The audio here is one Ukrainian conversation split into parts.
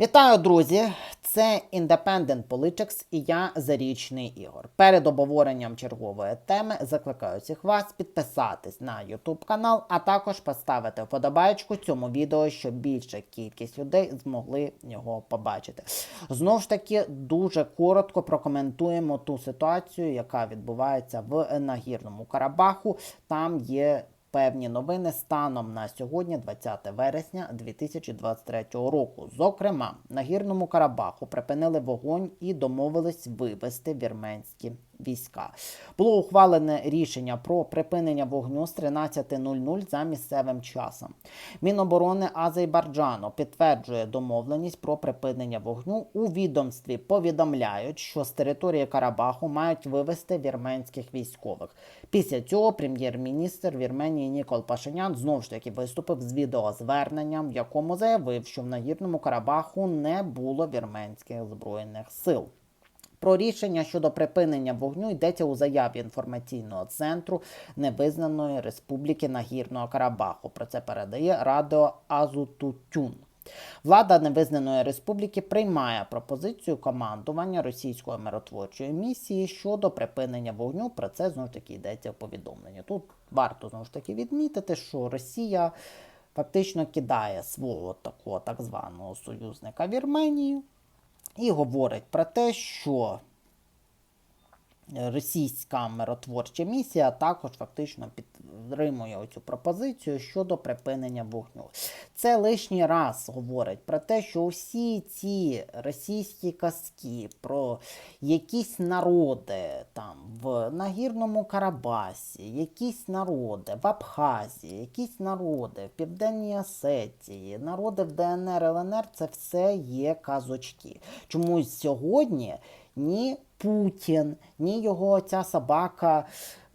Вітаю, друзі! Це Independent Politics і я Зарічний Ігор. Перед обговоренням чергової теми закликаю всіх вас підписатись на YouTube канал, а також поставити вподобайку цьому відео, щоб більша кількість людей змогли його побачити. Знову ж таки, дуже коротко прокоментуємо ту ситуацію, яка відбувається в Нагірному Карабаху. Там є певні новини станом на сьогодні, 20 вересня 2023 року. Зокрема, на гірному Карабаху припинили вогонь і домовились вивести вірменські війська. Було ухвалене рішення про припинення вогню з 13.00 за місцевим часом. Міноборони Азербайджану підтверджує домовленість про припинення вогню. У відомстві повідомляють, що з території Карабаху мають вивести вірменських військових. Після цього прем'єр-міністр Вірменії Нікол Пашинян знову ж таки виступив з відеозверненням, в якому заявив, що в Нагірному Карабаху не було вірменських збройних сил. Про рішення щодо припинення вогню йдеться у заяві інформаційного центру невизнаної республіки Нагірного Карабаху. Про це передає радіо Азутутюн. Влада невизнаної республіки приймає пропозицію командування російської миротворчої місії щодо припинення вогню. Про це знову ж таки йдеться в повідомленні. Тут варто знову ж таки відмітити, що Росія фактично кидає свого такого так званого союзника Вірменію і говорить про те, що російська миротворча місія також фактично підтримує оцю пропозицію щодо припинення вогню. Це лишній раз говорить про те, що всі ці російські казки про якісь народи там в Нагірному Карабасі, якісь народи в Абхазії, якісь народи в Південній Осетії, народи в ДНР, ЛНР це все є казочки. Чомусь сьогодні ні Путін, ні його ця собака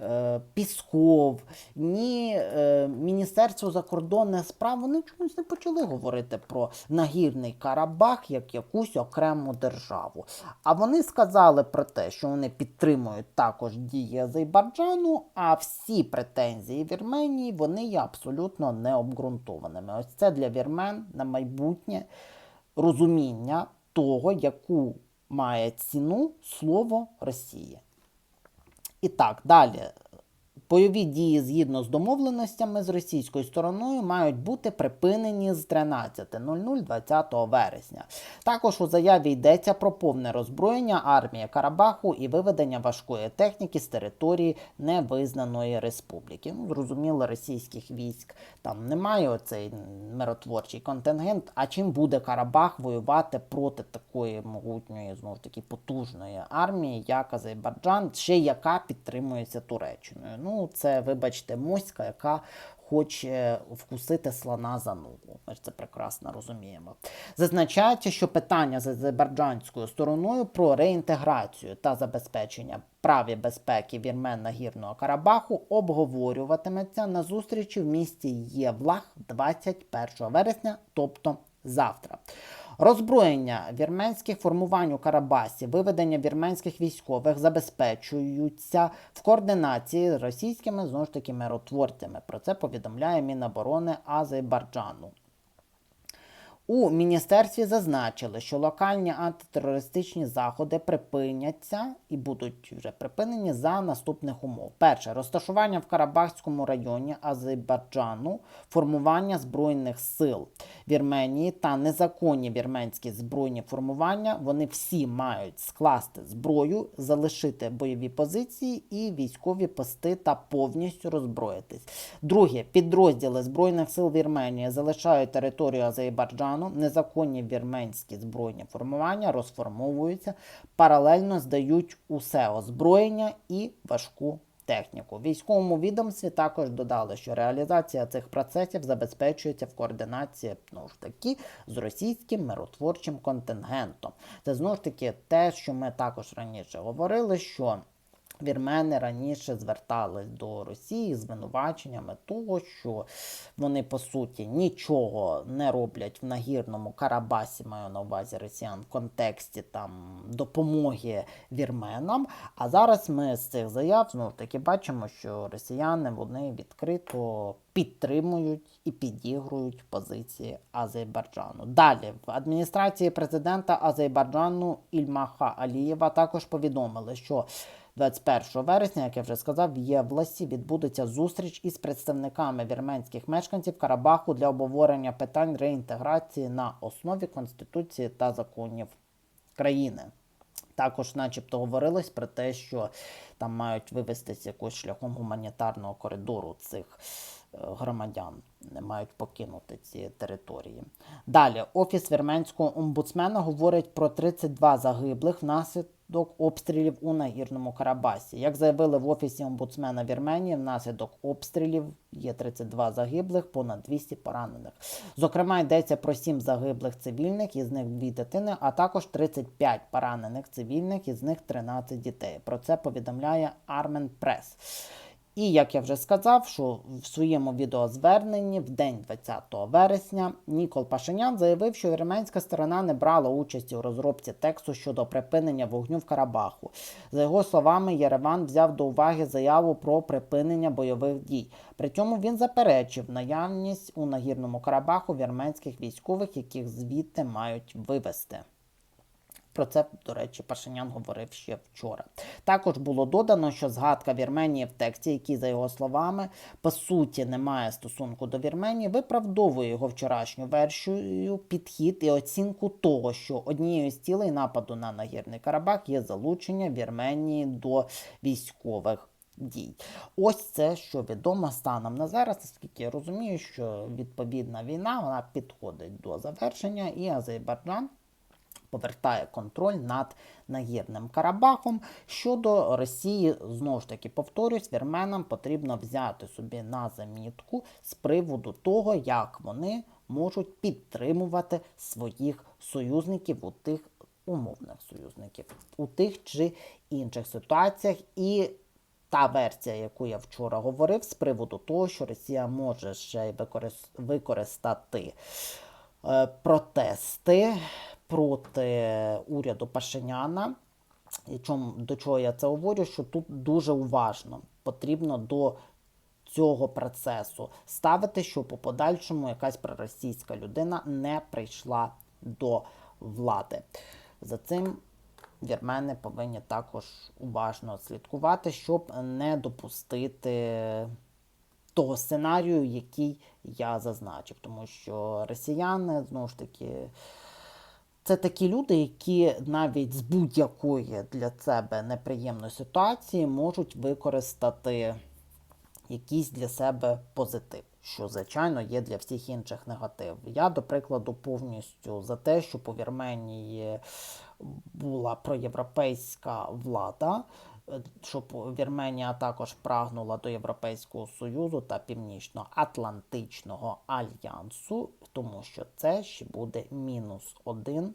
е, Пісков, ні е, Міністерство закордонних справ вони чомусь не почали говорити про нагірний Карабах як якусь окрему державу. А вони сказали про те, що вони підтримують також дії Азербайджану, а всі претензії Вірменії вони є абсолютно необґрунтованими. Ось це для вірмен на майбутнє розуміння того, яку має ціну слово Росії. І так, далі. Бойові дії згідно з домовленостями з російською стороною мають бути припинені з 13.00 20 вересня. Також у заяві йдеться про повне роззброєння армії Карабаху і виведення важкої техніки з території невизнаної республіки. Ну, зрозуміло, російських військ там немає оцей миротворчий контингент. А чим буде Карабах воювати проти такої могутньої, знову ж таки, потужної армії, як Азербайджан, ще яка підтримується Туреччиною? Ну, це, вибачте, моська, яка хоче вкусити слона за ногу. Ми ж це прекрасно розуміємо. Зазначається, що питання з азербайджанською стороною про реінтеграцію та забезпечення праві безпеки вірмен Нагірного Карабаху обговорюватиметься на зустрічі в місті Євлах 21 вересня, тобто завтра. Роззброєння вірменських формувань у Карабасі, виведення вірменських військових забезпечуються в координації з російськими знову ж таки миротворцями. Про це повідомляє Міноборони Азербайджану. У міністерстві зазначили, що локальні антитерористичні заходи припиняться і будуть вже припинені за наступних умов: перше розташування в Карабахському районі Азербайджану, формування збройних сил Вірменії та незаконні вірменські збройні формування. Вони всі мають скласти зброю, залишити бойові позиції і військові пости та повністю роззброїтись. Друге, підрозділи збройних сил Вірменії залишають територію Азербайджану. Незаконні вірменські збройні формування розформовуються, паралельно здають усе озброєння і важку техніку. Військовому відомстві також додали, що реалізація цих процесів забезпечується в координації ну ж таки з російським миротворчим контингентом. Це знову ж таки те, що ми також раніше говорили, що Вірмени раніше звертались до Росії з звинуваченнями того, що вони по суті нічого не роблять в нагірному Карабасі, маю на увазі росіян в контексті там допомоги вірменам. А зараз ми з цих заяв знов таки бачимо, що росіяни вони відкрито підтримують і підігрують позиції Азербайджану. Далі в адміністрації президента Азербайджану Ільмаха Алієва також повідомили, що 21 вересня, як я вже сказав, в Євласі відбудеться зустріч із представниками вірменських мешканців Карабаху для обговорення питань реінтеграції на основі конституції та законів країни. Також, начебто, говорилось про те, що там мають вивестись якось шляхом гуманітарного коридору цих е, громадян, не мають покинути ці території. Далі, офіс вірменського омбудсмена говорить про 32 загиблих внаслідок обстрілів у нагірному Карабасі. Як заявили в офісі омбудсмена Вірменії, внаслідок обстрілів є 32 загиблих, понад 200 поранених. Зокрема, йдеться про 7 загиблих цивільних, із них 2 дитини, а також 35 поранених цивільних, із них 13 дітей. Про це повідомляє Армен Прес. І як я вже сказав, що в своєму відеозверненні в день 20 вересня Нікол Пашинян заявив, що вірменська сторона не брала участі у розробці тексту щодо припинення вогню в Карабаху. За його словами, Єреван взяв до уваги заяву про припинення бойових дій. При цьому він заперечив наявність у нагірному Карабаху вірменських військових, яких звідти мають вивести. Про це, до речі, Пашинян говорив ще вчора. Також було додано, що згадка Вірменії в тексті, який, за його словами, по суті не має стосунку до Вірменії, виправдовує його вчорашню версію, підхід і оцінку того, що однією з цілей нападу на нагірний Карабах є залучення Вірменії до військових. Дій. Ось це, що відомо станом на зараз, оскільки я розумію, що відповідна війна вона підходить до завершення, і Азербайджан повертає контроль над нагірним Карабахом. Щодо Росії, знову ж таки повторюсь, вірменам потрібно взяти собі на замітку з приводу того, як вони можуть підтримувати своїх союзників у тих умовних союзників у тих чи інших ситуаціях. І та версія, яку я вчора говорив, з приводу того, що Росія може ще й використати е, протести проти уряду Пашиняна. І чому, до чого я це говорю? Що тут дуже уважно потрібно до цього процесу ставити, щоб у подальшому якась проросійська людина не прийшла до влади. За цим вірмени повинні також уважно слідкувати, щоб не допустити того сценарію, який я зазначив. Тому що росіяни знову ж таки. Це такі люди, які навіть з будь-якої для себе неприємної ситуації можуть використати якийсь для себе позитив, що, звичайно, є для всіх інших негатив. Я, до прикладу, повністю за те, щоб у Вірменії була проєвропейська влада, щоб Вірменія також прагнула до Європейського Союзу та Північно-Атлантичного альянсу, тому що це ще буде мінус один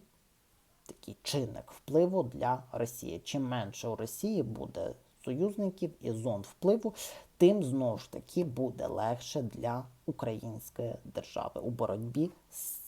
такий чинник впливу для Росії. Чим менше у Росії буде союзників і зон впливу, тим знову ж таки буде легше для української держави у боротьбі з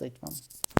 statement.